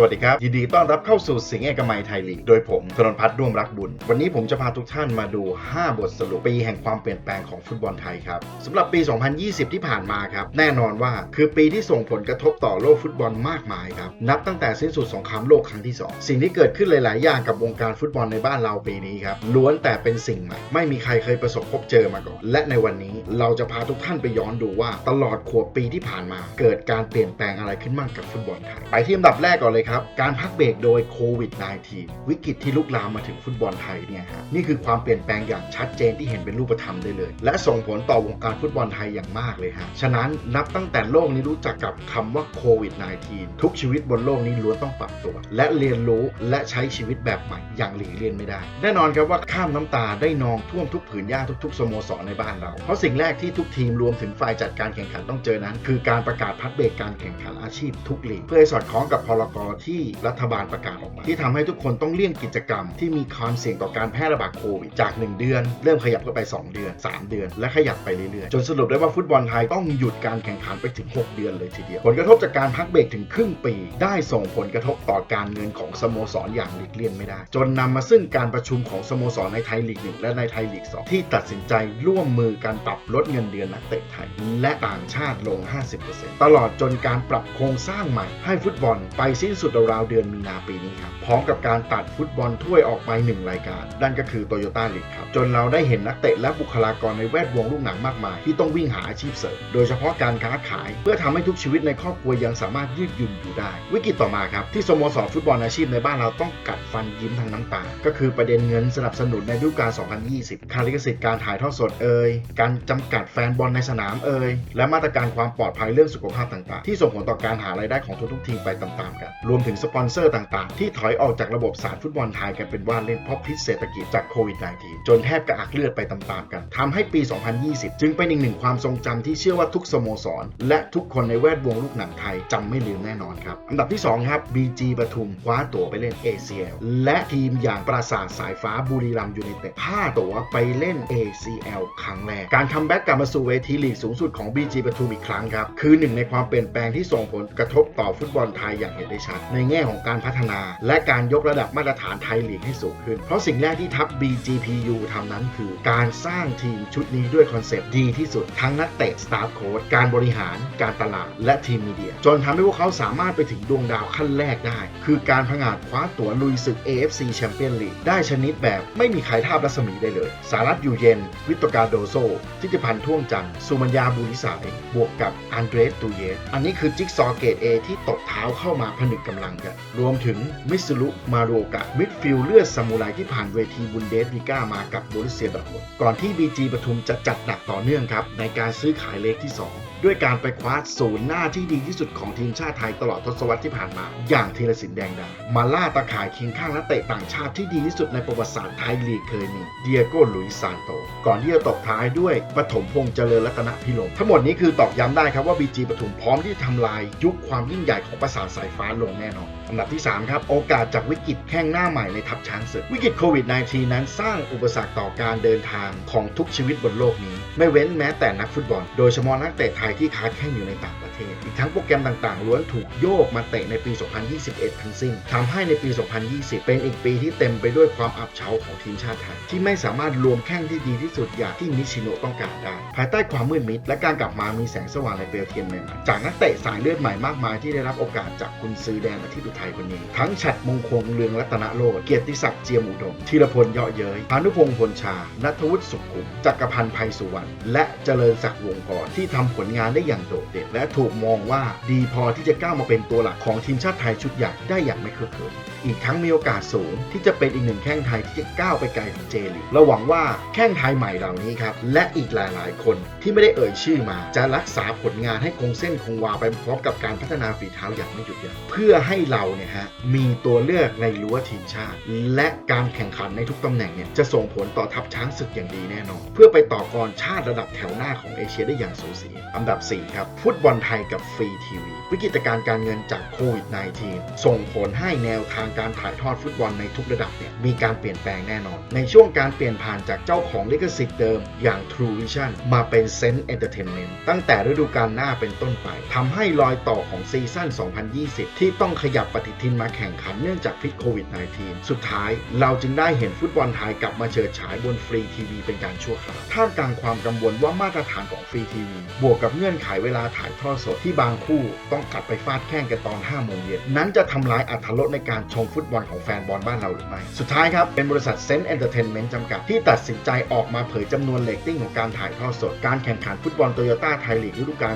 สวัสดีครับ ยินดีต้อนรับเข้าสู่สิงห์เอกมัยไทยลีกโดยผมธนพัฒน์ด้วมรักบุญ วันนี้ผมจะพาทุกท่านมาดู 5 บทสรุปปีแห่งความเปลี่ยนแปลงของฟุตบอลไทยครับสำหรับปี 2020 ที่ผ่านมาครับ แน่นอนว่าคือปีที่ส่งผลกระทบต่อโลกฟุตบอลมากมายครับ นับตั้งแต่สิ้นสุดสงครามโลกครั้งที่ 2 สิ่งที่เกิดขึ้นหลาย ๆ อย่างกับวงการฟุตบอลในบ้านเราปีนี้ครับล้วนแต่เป็นสิ่งใหม่ไม่มีใครเคยประสบพบเจอมาก่อน และในวันนี้เราจะพาทุกท่านไปย้อนดูว่า ตลอดขวบปีที่ผ่านมา เกิดการเปลี่ยนแปลงอะไรขึ้นบ้างกับฟุตบอลไทยไปที่อันดับแรกก่อนเลยครับ การพักเบรกโดยโควิด -19 วิกฤตที่ลุกลามมาถึงฟุตบอลไทยเนี่ยฮะนี่คือความเปลี่ยนแปลงอย่างชัดเจนที่เห็นเป็นรูปธรรมได้เลย และส่งผลต่อวงการฟุตบอลไทยอย่างมากเลยฮะฉะนั้นนับตั้งแต่โลกนี้รู้จักกับคำว่าโควิด -19 ทุกชีวิตบนโลกนี้ล้วนต้องปรับตัว และเรียนรู้และใช้ชีวิตแบบใหม่อย่างหลีกเลี่ยงไม่ได้ แน่นอนครับว่าข้ามน้ำตาได้นองท่วมทุกผืนหญ้าทุกๆสโมสรในบ้านเรา เพราะสิ่งแรกที่ทุกทีมรวมถึงฝ่ายจัดการแข่งขันต้องเจอนั้น คือการประกาศพักเบรกการแข่งขันอาชีพทุกลีกเพื่อให้สอดคล้องกับพรกที่รัฐบาลประกาศออกมา ที่ทำให้ทุกคนต้องเลี่ยงกิจกรรม ที่มีความเสี่ยงต่อการแพร่ระบาดโควิดจาก 1 เดือน เริ่มขยับขึ้นไป 2 เดือน 3 เดือน และขยับไปเรื่อยๆ จนสรุปได้ว่าฟุตบอลไทยต้องหยุดการแข่งขันไปถึง 6 เดือนเลยทีเดียว ผลกระทบจากการพักเบรกถึงครึ่งปี ได้ส่งผลกระทบต่อการเงินของสโมสรอย่างหลีกเลี่ยงไม่ได้ จนนำมาซึ่งการประชุมของสโมสรในไทยลีกหนึ่งและในไทยลีก2ที่ตัดสินใจร่วมมือการปรับลดเงินเดือนนักเตะไทย และต่างชาติลง 50%ตลอดจนการปรับโครงสร้างใหม่ให้ฟุตบอลไปสิ้นสุดราวๆเดือนมีนาปีนี้ครับ พร้อมกับการตัดฟุตบอลถ้วยออกไปหนึ่งรายการ นั่นก็คือโตโยต้าลีกครับ จนเราได้เห็นนักเตะและบุคลากรในแวดวงลูกหนังมากมาย ที่ต้องวิ่งหาอาชีพเสริม โดยเฉพาะการค้าขาย เพื่อทำให้ทุกชีวิตในครอบครัวยังสามารถยืดหยุ่นอยู่ได้ วิกฤตต่อมาครับที่สโมสรฟุตบอลอาชีพในบ้านเราต้องกัดฟันยิ้มทั้งน้ำตา ก็คือประเด็นเงินสนับสนุนในฤดูกาล 2020 ค่าลิขสิทธิ์การถ่ายทอดสดเอ่ย การจำกัดแฟนบอลในสนามเอ่ย และมาตรการความปลอดภัยเรื่องสุขภาพต่างๆ ที่ส่งผลต่อการหารายได้ของทุกๆทีมไปตามๆกันรวมถึงสปอนเซอร์ต่างๆ ที่ถอยออกจากระบบสารฟุตบอลไทยกันเป็นว่าเล่นเพราะพิษเศรษฐกิจจากโควิด -19 จนแทบกระอักเลือดไปตามๆกันทำให้ปี 2020 จึงเป็นอีกหนึ่งความทรงจำที่เชื่อว่าทุกสโมสร และทุกคนในแวดวงลูกหนังไทยจำไม่ลืมแน่นอนครับ อันดับที่ 2 ครับ BG ปทุมคว้าตั๋วไปเล่น ACL และทีมอย่างปราสาทสายฟ้าบุรีรัมยูไนเต็ดพาตั๋วไปเล่น ACL ครั้งแรก การคัมแบ็กกลับมาสู่เวทีลีกสูงสุดของ BG ปทุมอีกครั้งครับ คือหนึ่งในความเปลี่ยนแปลงที่ส่งผลกระทบต่อฟุตบอลไทยอย่างเห็นได้ชัดในแง่ของการพัฒนา และการยกระดับมาตรฐานไทยลีกให้สูงขึ้น เพราะสิ่งแรกที่ทัพ BGPU ทำนั้นคือการสร้างทีมชุดนี้ด้วยคอนเซปต์ดีที่สุด ทั้งนักเตะสตาฟโค้ชการบริหาร การตลาด และทีมมีเดีย จนทำให้พวกเขาสามารถไปถึงดวงดาวขั้นแรกได้ คือการผงาดคว้าตั๋วลุยศึก AFC แชมเปี้ยนลีกได้ชนิดแบบไม่มีใครทาบรัศมีได้เลย สารัตอยู่เย็น วิตกาโดโซทิติพันธ์ท่วงจันทร์สุมัญญาบุริสาย บวกกับอันเดรสตูเยสอันนี้คือจิ๊กซอเกต A ที่ตบเท้าเข้ามาผนึกกำลังกัน รวมถึงมิสลุมาโรกะมิดฟิลเลือดซามูไรที่ผ่านเวทีบุนเดสลีก้ามากับโบรุเซียดอร์ทมุนด์ก่อนที่ BG ปทุมจะจัดหนักต่อเนื่องครับในการซื้อขายเลขที่ 2 ด้วยการไปคว้าศูนย์หน้าที่ดีที่สุดของทีมชาติไทยตลอดทศวรรษที่ผ่านมา อย่างธีรศิลป์แดงดา มาล่าตาข่ายเคียงข้างนักเตะต่างชาติที่ดีที่สุดในประวัติศาสตร์ไทยลีกเคยมีเดียโก้ลุยซานโต ก่อนที่จะตบท้ายด้วยปฐมพงษ์เจริญรัตนพิรมทั้งหมดนี้คือตอกย้ำได้ครับว่า BG ปทุมพร้อมที่จะทำลายยุคความยิ่งใหญ่ของประสาทสายฟ้าลงแน่นอนอันดับที่ 3 ครับ โอกาสจากวิกฤตแข้งหน้าใหม่ในทัพช้างศึกวิกฤตโควิด -19 นั้นสร้างอุปสรรคต่อการเดินทางของทุกชีวิตบนโลกนี้ ไม่เว้นแม้แต่นักฟุตบอล โดยเฉพาะนักเตะไทยที่ค้าแข่งอยู่ในต่างประเทศ อีกทั้งโปรแกรมต่างๆล้วนถูกโยกมาเตะในปี 2021 ทั้งสิ้นทำให้ในปี 2020 เป็นอีกปีที่เต็มไปด้วยความอับเฉาของทีมชาติไทย ที่ไม่สามารถรวมแข้งที่ดีที่สุดอย่างที่นิชิโนต้องการได้ ภายใต้ความมืดมิด และการกลับมามีแสงสว่างในเปลวเทียนใหม่ๆจากนักเตะสายเลือดใหม่มากมายที่ได้รับโอกาสจากคุณซื้อแดนอาทิตย์อุทัยคนนี้ ทั้งฉัดมงคลเรืองรัตนโรจน์เกียรติศักดิ์เจียมอุดมธีรพลเยาะเย้ยพานุพงษ์พลชานัทวุฒิสุขุมจักรพันธ์ไพสุวรรณและเจริญศักดิ์วงกรที่ทำผลงานได้อย่างโดดเด่นและถูกมองว่าดีพอที่จะก้าวมาเป็นตัวหลักของทีมชาติไทยชุดใหญ่ได้อย่างไม่เคอะเขินอีกทั้งมีโอกาสสูงที่จะเป็นอีกหนึ่งแข้งไทยที่จะก้าวไปไกลถึงเจลีกเราหวังว่าแข้งไทยใหม่เหล่านี้ครับ และอีกหลายๆ คนที่ไม่ได้เอ่ยชื่อมา จะรักษาผลงานให้คงเส้นคงวาไปพร้อมกับการพัฒนาฝีเท้าอย่างไม่หยุดยั้งเพื่อให้เราเนี่ยฮะมีตัวเลือกในรั้วทีมชาติ และการแข่งขันในทุกตำแหน่งเนี่ยจะส่งผลต่อทัพช้างศึกอย่างดีแน่นอนเพื่อไปต่อกรชาาติระดับแถวหน้าของเอเชียได้อย่างสูสี อันดับ 4 ครับฟุตบอลไทยกับฟรีทีวีวิกฤตการการเงินจากโควิด -19 ส่งผลให้แนวทางการถ่ายทอดฟุตบอลในทุกระดับเนี่ยมีการเปลี่ยนแปลงแน่นอน ในช่วงการเปลี่ยนผ่านจากเจ้าของลิขสิทธิ์เดิมอย่าง True Vision มาเป็น Sense Entertainment ตั้งแต่ฤดูกาลหน้าเป็นต้นไปทำให้รอยต่อของซีซั่น 2020 ที่ต้องขยับปฏิทินมาแข่งขันเนื่องจากพิษโควิด -19 สุดท้ายเราจึงได้เห็นฟุตบอลไทยกลับมาเฉิดฉายบนฟรีทีวีเป็นการชั่วคราวท่ามกลางความกังวลว่ามาตรฐานของฟรีทีวีบวกกับเงื่อนไขเวลาถ่ายทอดสดที่บางคู่ต้องกลับไปฟาดแข่งกันตอน5โมงเย็นนั้นจะทำลายอัตรสในการชมฟุตบอลของแฟนบอลบ้านเราหรือไม่สุดท้ายครับ เป็นบริษัทเซนต์เอนเตอร์เทนเมนต์จำกัดที่ตัดสินใจออกมาเผยจำนวนเลตติ้งของการถ่ายทอดสด การแข่งขันฟุตบอลโตโยต้าไทยลีกฤดูกาล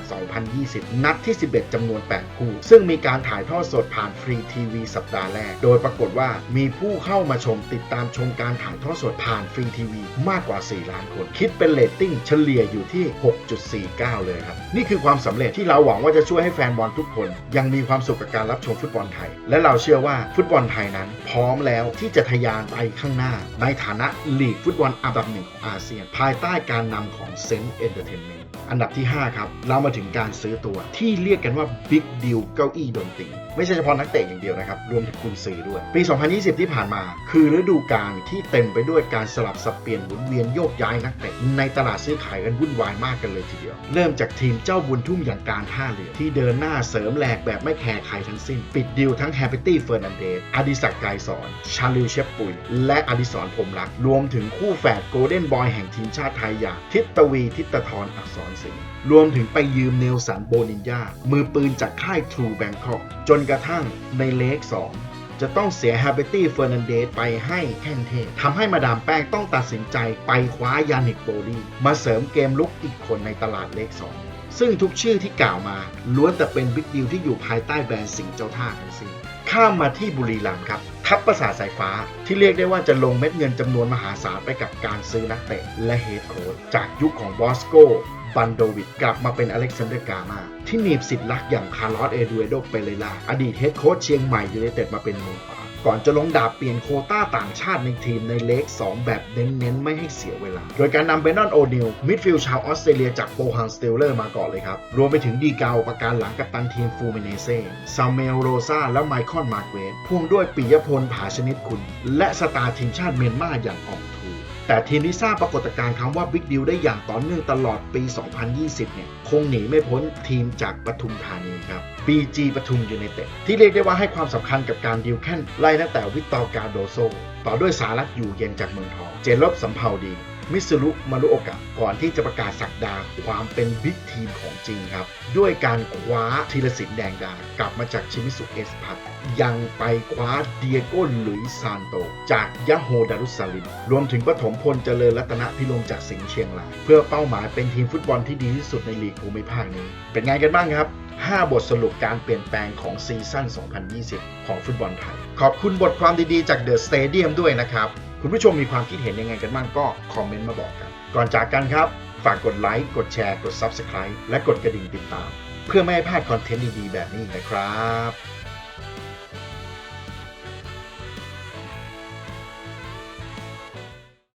2020 นัดที่ 11จำนวน 8 คู่ ซึ่งมีการถ่ายทอดสดผ่านฟรีทีวีสัปดาห์แรก โดยปรากฏว่ามีผู้เข้ามาชมติดตามชมการถ่ายทอดสดผ่านฟรีทีวีมากกว่า 4 ล้านคน คิดเป็นเลตติ้งเฉลี่ยอยู่ที่ 6.49 เลยครับ นี่คือความสำเร็จที่เราหวังว่าจะช่วยให้แฟนบอลทุกคน ยังมีความสุขกับการรับชมฟุตบอลไทย และเราเชื่อว่าฟุตบอลไทยนั้น พร้อมแล้วที่จะทะยานไปข้างหน้า ในฐานะลีกฟุตบอลอันดับหนึ่งของอาเซียน ภายใต้การนำของเซนต์เอนเตอร์เทนเมนต์ อันดับที่ 5 ครับ เรามาถึงการซื้อตัวที่เรียกกันว่าบิ๊กดิวเก้าอี้ดนตรีไม่ใช่เฉพาะนักเตะอย่างเดียวนะครับ รวมถึงคุณซื้อด้วย ปี 2020 ที่ผ่านมา คือฤดูกาลที่เต็มไปด้วยการสลับสับเปลี่ยนหมุนเวียนโยกย้ายนักเตะในตลาดซื้อขายกันวุ่นวายมากกันเลยทีเดียว เริ่มจากทีมเจ้าบุญทุ่มอย่างการท่าเรือที่เดินหน้าเสริมแหลกแบบไม่แคร์ใครทั้งสิ้น ปิดดิวทั้งแฮปปี้ตี้เฟอร์นันเดสอดิศักดิ์ไกรสอนชาลิวเชฟปุยและอดิศรพรมรักรวมถึงคู่แฝดโกลเด้นบอยแห่งทีมชาติไทยอย่างทิตวีทิตทรอักษรศรีรวมถึงไปยืมเนลสันโบนินยามือปืนจากค่ายทรูแบงคอกจนกระทั่งในเลข2จะต้องเสียฮาเบตี้เฟอร์นันเดสไปให้แค่นเททำให้มาดามแป้งต้องตัดสินใจไปคว้ายานิกโบลีมาเสริมเกมลุกอีกคนในตลาดเลข2ซึ่งทุกชื่อที่กล่าวมาล้วนแต่เป็นบิ๊กดิวที่อยู่ภายใต้แบรนด์สิงเจ้าท่าทั้งสิ้นข้ามมาที่บุรีรัมย์ครับ ทัพประสาทสายฟ้าที่เรียกได้ว่าจะลงเม็ดเงินจำนวนมหาศาลไปกับการซื้อนักเตะและเฮดโค้ชจากยุคของบอสโก บันโดวิดกลับมาเป็นอเล็กซานเดอร์กามา ที่หนีบสิทธิ์ลักอย่างคาร์ลอสเอดูเอโดเปเรล่าอดีตเฮดโค้ชเชียงใหม่ยูไนเต็ดมาเป็นมือขวาก่อนจะลงดาบเปลี่ยนโคต้าต่างชาติในทีมในเลข2แบบเน้นๆ ไม่ให้เสียเวลา โดยการนำเบนนอนโอนิลมิดฟิลด์ชาวออสเตรเลียจากโบฮังสเตลเลอร์มาก่อนเลยครับ รวมไปถึงดีเกาประการหลังกับตันทีมฟูมิเนเซ่ซาเมลโรซาและไมคอนมาร์เกรสพ่วงด้วยปิยพลผาชนิดคุณ และสตาร์ทีมชาติเมียนมาอย่างอองทู แต่ทีมที่สร้างปรากฏการณ์คำว่าบิ๊กดิวได้อย่างต่อเนื่องตลอดปี 2020 เนี่ย คงหนีไม่พ้นทีมจากปทุมธานีครับ BG ปทุมยูไนเต็ดที่เรียกได้ว่าให้ความสำคัญกับการดิวแค่นไล่ตั้งแต่วิตตอร์กาโดโซ ต่อด้วยสารัตอยู่เย็นจากเมืองทอง เจนลบสำเภาดี มิสรุมารุโอกะก่อนที่จะประกาศสักดาความเป็นบิ๊กทีมของจริงครับ ด้วยการคว้าธีรศิลป์แดงดากลับมาจากชิมิสุเอสพัทยังไปคว้าเดียโก้หลุยซานโต จากยะโฮดารุสซาลิม รวมถึงปฐมพลเจริญรัตนพิรมจากสิงห์เชียงราย เพื่อเป้าหมายเป็นทีมฟุตบอลที่ดีที่สุดในลีกภูมิภาคนี้ เป็นไงกันบ้างครับ5 บทสรุปการเปลี่ยนแปลงของซีซั่น 2020 ของฟุตบอลไทย ขอบคุณบทความดีๆ จากเดอะสเตเดียมด้วยนะครับ คุณผู้ชมมีความคิดเห็นยังไงกันบ้างก็คอมเมนต์มาบอกกัน ก่อนจากกันครับ ฝากกดไลค์ กดแชร์ กด Subscribe และกดกระดิ่งติดตาม เพื่อไม่ให้พลาดคอนเทนต์ดีๆแบบนี้นะครับ